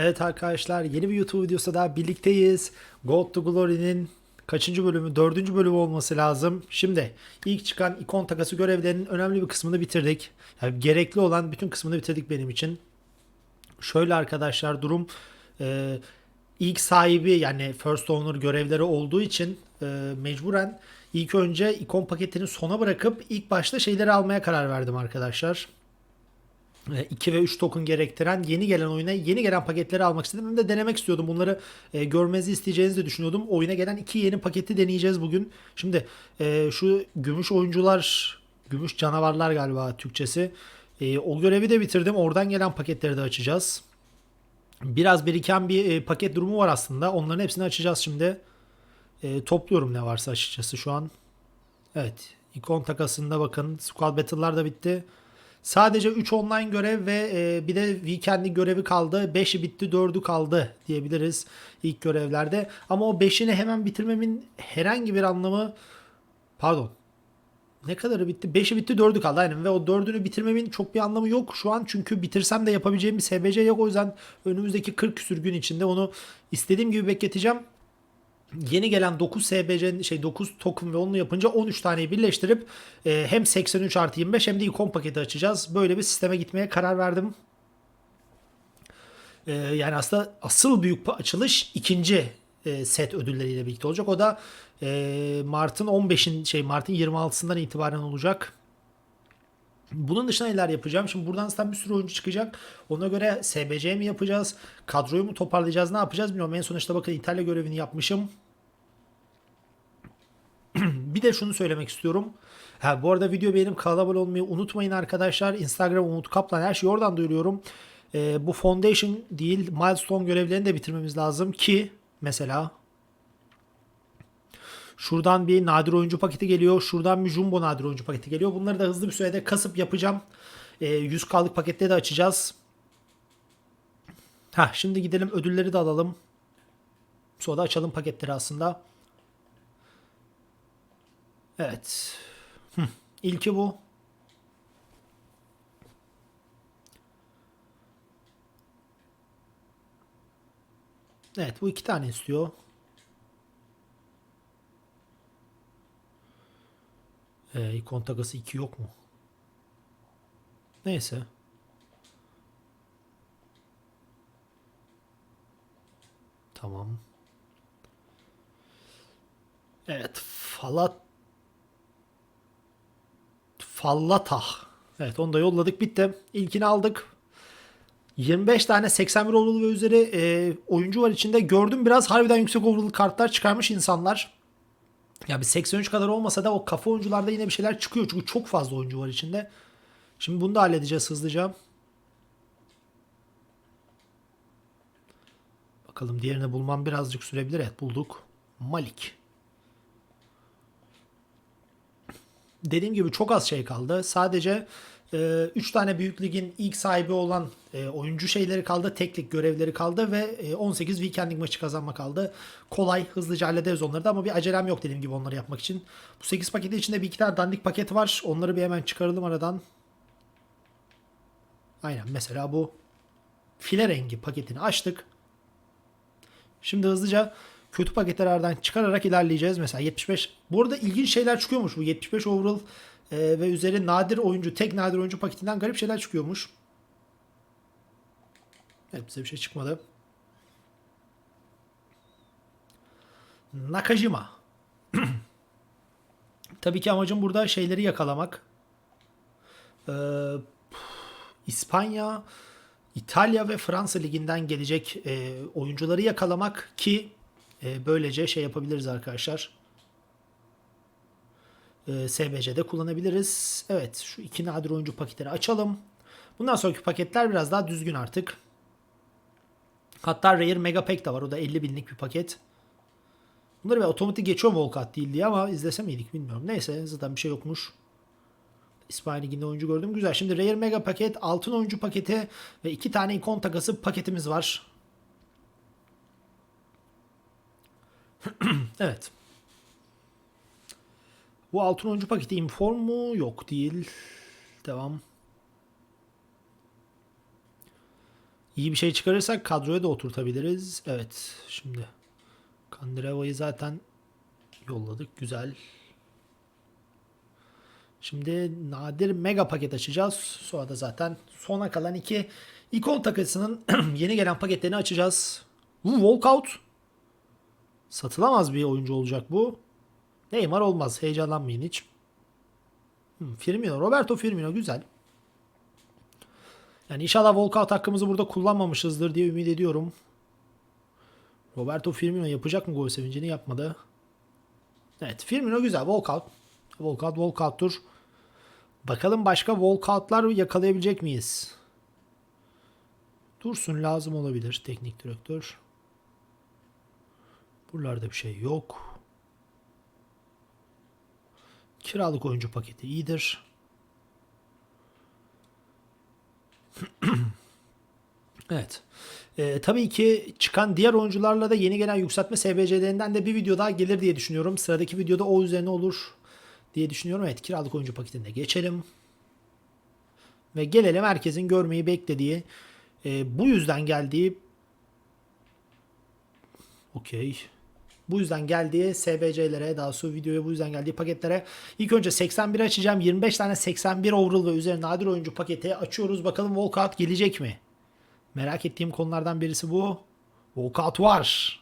Evet arkadaşlar yeni bir YouTube videosu daha birlikteyiz. Gold to Glory'nin kaçıncı bölümü? Dördüncü bölümü olması lazım. Şimdi ilk çıkan ikon takası görevlerinin önemli bir kısmını bitirdik. Yani gerekli olan bütün kısmını bitirdik benim için. Şöyle arkadaşlar durum e, ilk sahibi yani first owner görevleri olduğu için e, mecburen ilk önce ikon paketini sona bırakıp ilk başta şeyleri almaya karar verdim arkadaşlar. 2 ve 3 token gerektiren yeni gelen oyuna yeni gelen paketleri almak istedim. Hem de denemek istiyordum. Bunları e, görmenizi isteyeceğinizi de düşünüyordum. Oyuna gelen iki yeni paketi deneyeceğiz bugün. Şimdi e, şu gümüş oyuncular, gümüş canavarlar galiba Türkçesi. E, o görevi de bitirdim. Oradan gelen paketleri de açacağız. Biraz biriken bir e, paket durumu var aslında. Onların hepsini açacağız şimdi. E, topluyorum ne varsa açıkçası şu an. Evet. ikon takasında bakın. Squad Battle'lar da bitti. Sadece 3 online görev ve e, bir de weekend'in görevi kaldı. 5'i bitti 4'ü kaldı diyebiliriz ilk görevlerde. Ama o 5'ini hemen bitirmemin herhangi bir anlamı pardon ne kadarı bitti? 5'i bitti 4'ü kaldı aynen ve o 4'ünü bitirmemin çok bir anlamı yok şu an çünkü bitirsem de yapabileceğim bir SBC yok o yüzden önümüzdeki 40 küsür gün içinde onu istediğim gibi bekleteceğim. Yeni gelen 9 SBC'nin şey 9 token ve onu yapınca 13 taneyi birleştirip e, hem 83 artı 25 hem de ikon paketi açacağız. Böyle bir sisteme gitmeye karar verdim. E, yani aslında asıl büyük açılış ikinci e, set ödülleriyle birlikte olacak. O da e, Mart'ın 15'in şey Mart'ın 26'sından itibaren olacak. Bunun dışında neler yapacağım? Şimdi buradan zaten bir sürü oyuncu çıkacak. Ona göre SBC mi yapacağız? Kadroyu mu toparlayacağız? Ne yapacağız bilmiyorum. En sonuçta bakın İtalya görevini yapmışım. bir de şunu söylemek istiyorum. Ha, bu arada video benim kanala olmayı unutmayın arkadaşlar. Instagram Umut Kaplan her şeyi oradan duyuruyorum. Ee, bu Foundation değil Milestone görevlerini de bitirmemiz lazım ki mesela Şuradan bir nadir oyuncu paketi geliyor. Şuradan bir jumbo nadir oyuncu paketi geliyor. Bunları da hızlı bir sürede kasıp yapacağım. E, 100K'lık pakette de açacağız. Ha şimdi gidelim ödülleri de alalım. Sonra da açalım paketleri aslında. Evet. Hı. İlki bu. Evet bu iki tane istiyor. Ee, ikon takası 2 yok mu? Neyse. Tamam. Evet. Falat Fallata. Evet onu da yolladık. Bitti. İlkini aldık. 25 tane 81 overall ve üzeri e, oyuncu var içinde. Gördüm biraz harbiden yüksek overall kartlar çıkarmış insanlar. Ya bir 83 kadar olmasa da o kafa oyuncularda yine bir şeyler çıkıyor. Çünkü çok fazla oyuncu var içinde. Şimdi bunu da halledeceğiz hızlıca. Bakalım diğerini bulmam birazcık sürebilir. Evet bulduk. Malik. Dediğim gibi çok az şey kaldı. Sadece 3 tane büyük ligin ilk sahibi olan e, oyuncu şeyleri kaldı. Teklik görevleri kaldı ve e, 18 weekending maçı kazanma kaldı. Kolay hızlıca hallederiz onları da ama bir acelem yok dediğim gibi onları yapmak için. Bu 8 paketin içinde bir iki tane dandik paket var. Onları bir hemen çıkaralım aradan. Aynen mesela bu file rengi paketini açtık. Şimdi hızlıca kötü paketlerden çıkararak ilerleyeceğiz. Mesela 75. Bu arada ilginç şeyler çıkıyormuş bu 75 overall e, ve üzeri nadir oyuncu, tek nadir oyuncu paketinden garip şeyler çıkıyormuş. Evet bize bir şey çıkmadı. Nakajima. Tabii ki amacım burada şeyleri yakalamak. Ee, İspanya, İtalya ve Fransa liginden gelecek e, oyuncuları yakalamak ki e, böylece şey yapabiliriz arkadaşlar. E, SBC'de kullanabiliriz. Evet şu iki nadir oyuncu paketleri açalım. Bundan sonraki paketler biraz daha düzgün artık. Hatta Rare Mega Pack de var. O da 50 binlik bir paket. Bunları ben otomatik geçiyorum Volkat değil diye ama izlesem miydik bilmiyorum. Neyse zaten bir şey yokmuş. İspanya Ligi'nde oyuncu gördüm. Güzel. Şimdi Rare Mega paket, altın oyuncu paketi ve iki tane ikon takası paketimiz var. evet. Bu altın oyuncu paketi inform mu? Yok değil. Devam. iyi bir şey çıkarırsak kadroya da oturtabiliriz. Evet şimdi Kandreva'yı zaten yolladık. Güzel. Şimdi nadir mega paket açacağız. Sonra da zaten sona kalan iki ikon takısının yeni gelen paketlerini açacağız. Bu walkout. Satılamaz bir oyuncu olacak bu. Neymar olmaz. Heyecanlanmayın hiç. Hmm, Firmino. Roberto Firmino güzel. Yani inşallah walkout hakkımızı burada kullanmamışızdır diye ümit ediyorum. Roberto Firmino yapacak mı gol sevincini yapmadı. Evet Firmino güzel. Walkout. Walkout walkout'tur. Bakalım başka walkout'lar yakalayabilecek miyiz? Dursun lazım olabilir teknik direktör. Buralarda bir şey yok. Kiralık oyuncu paketi iyidir. evet. Ee, tabii ki çıkan diğer oyuncularla da yeni gelen yükseltme SBC'lerinden de bir video daha gelir diye düşünüyorum. Sıradaki videoda o üzerine olur diye düşünüyorum. Evet kiralık oyuncu paketine geçelim. Ve gelelim herkesin görmeyi beklediği e, bu yüzden geldiği okey bu yüzden geldiği SBC'lere daha sonra videoya bu yüzden geldiği paketlere ilk önce 81 açacağım. 25 tane 81 overall ve üzerine nadir oyuncu paketi açıyoruz. Bakalım walkout gelecek mi? Merak ettiğim konulardan birisi bu. Walkout var.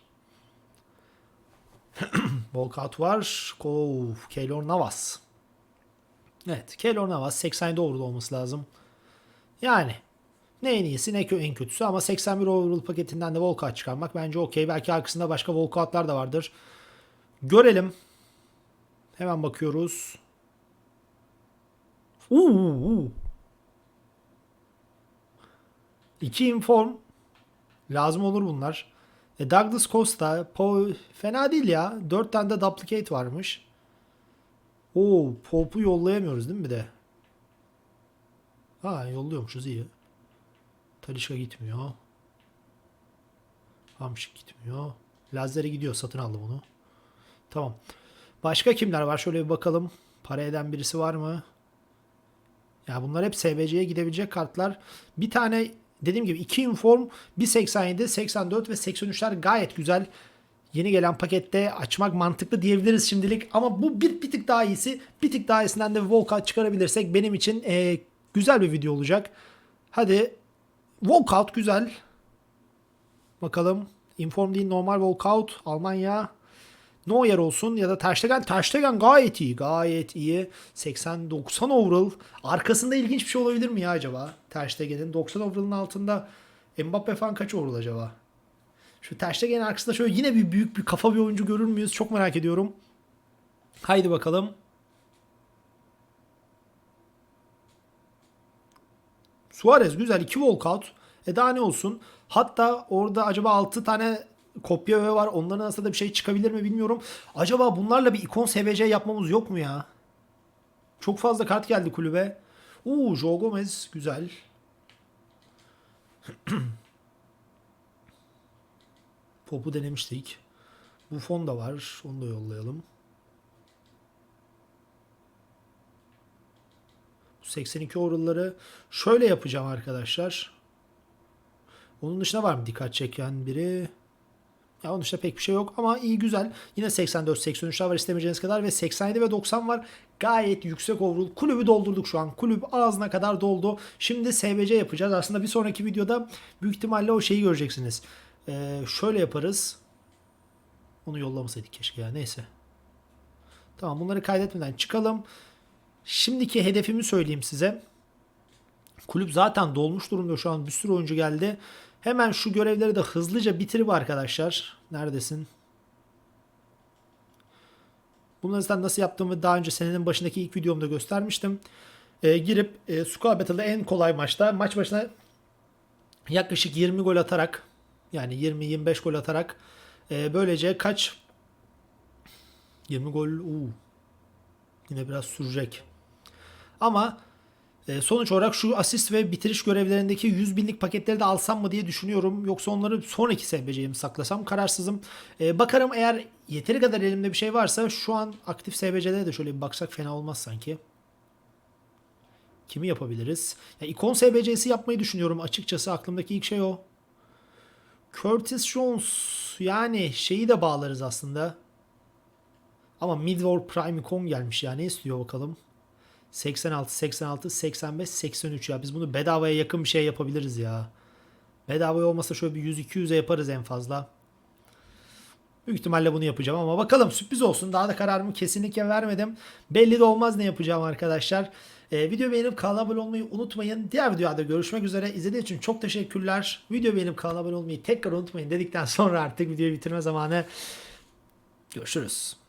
walkout var. Oh, Keylor Navas. Evet. Keylor Navas 87 overall olması lazım. Yani ne en iyisi ne en kötüsü ama 81 overall paketinden de walkout çıkarmak bence okey. Belki arkasında başka walkoutlar da vardır. Görelim. Hemen bakıyoruz. Uuu. İki inform. Lazım olur bunlar. E Douglas Costa. Po fena değil ya. Dört tane de duplicate varmış. Oo, Pope'u yollayamıyoruz değil mi bir de? Ha yolluyormuşuz iyi. Talişka gitmiyor. Hamşik gitmiyor. Lazer'e gidiyor. Satın aldı bunu. Tamam. Başka kimler var? Şöyle bir bakalım. Para eden birisi var mı? Ya bunlar hep SBC'ye gidebilecek kartlar. Bir tane dediğim gibi iki inform, bir 87, 84 ve 83'ler gayet güzel. Yeni gelen pakette açmak mantıklı diyebiliriz şimdilik. Ama bu bir, bir tık daha iyisi. Bir tık daha iyisinden de walkout çıkarabilirsek benim için e, güzel bir video olacak. Hadi walkout güzel. Bakalım. Inform değil normal walkout. Almanya. Neuer olsun ya da Ter Stegen. Ter Stegen gayet iyi. Gayet iyi. 80-90 overall. Arkasında ilginç bir şey olabilir mi ya acaba? Ter Stegen'in 90 overall'ın altında Mbappe falan kaç overall acaba? Şu Ter Stegen'in arkasında şöyle yine bir büyük bir kafa bir oyuncu görür müyüz? Çok merak ediyorum. Haydi bakalım. Suarez güzel. 2 walkout. E daha ne olsun? Hatta orada acaba 6 tane kopya var. Onların arasında da bir şey çıkabilir mi bilmiyorum. Acaba bunlarla bir ikon SVC yapmamız yok mu ya? Çok fazla kart geldi kulübe. Uuu Joe Gomez güzel. Pop'u denemiştik. Buffon da var. Onu da yollayalım. 82 overall'ları şöyle yapacağım arkadaşlar. Onun dışında var mı dikkat çeken biri? Ya onun dışında pek bir şey yok ama iyi güzel. Yine 84 83'ler var istemeyeceğiniz kadar ve 87 ve 90 var. Gayet yüksek overall. Kulübü doldurduk şu an. Kulüp ağzına kadar doldu. Şimdi SBC yapacağız. Aslında bir sonraki videoda büyük ihtimalle o şeyi göreceksiniz. Ee, şöyle yaparız. Onu yollamasaydık keşke ya. Neyse. Tamam bunları kaydetmeden çıkalım. Şimdiki hedefimi söyleyeyim size. Kulüp zaten dolmuş durumda şu an bir sürü oyuncu geldi. Hemen şu görevleri de hızlıca bitirip arkadaşlar. Neredesin? Bunları zaten nasıl yaptığımı daha önce senenin başındaki ilk videomda göstermiştim. Ee, girip e, Squad Battle'da en kolay maçta maç başına yaklaşık 20 gol atarak yani 20-25 gol atarak e, böylece kaç 20 gol uu, yine biraz sürecek. Ama e, sonuç olarak şu asist ve bitiriş görevlerindeki 100 binlik paketleri de alsam mı diye düşünüyorum. Yoksa onları sonraki SBC'ye mi saklasam kararsızım. E, bakarım eğer yeteri kadar elimde bir şey varsa şu an aktif SBC'de de şöyle bir baksak fena olmaz sanki. Kimi yapabiliriz? Ya, ikon SBC'si yapmayı düşünüyorum açıkçası. Aklımdaki ilk şey o. Curtis Jones yani şeyi de bağlarız aslında. Ama Midwar Prime Icon gelmiş ya. Ne istiyor bakalım? 86, 86, 85, 83 ya. Biz bunu bedavaya yakın bir şey yapabiliriz ya. Bedavaya olmasa şöyle bir 100-200'e yaparız en fazla. Büyük ihtimalle bunu yapacağım ama bakalım sürpriz olsun. Daha da kararımı kesinlikle vermedim. Belli de olmaz ne yapacağım arkadaşlar. Ee, video beğenip kanala abone olmayı unutmayın. Diğer videoda görüşmek üzere. İzlediğiniz için çok teşekkürler. Video beğenip kanala abone olmayı tekrar unutmayın dedikten sonra artık videoyu bitirme zamanı. Görüşürüz.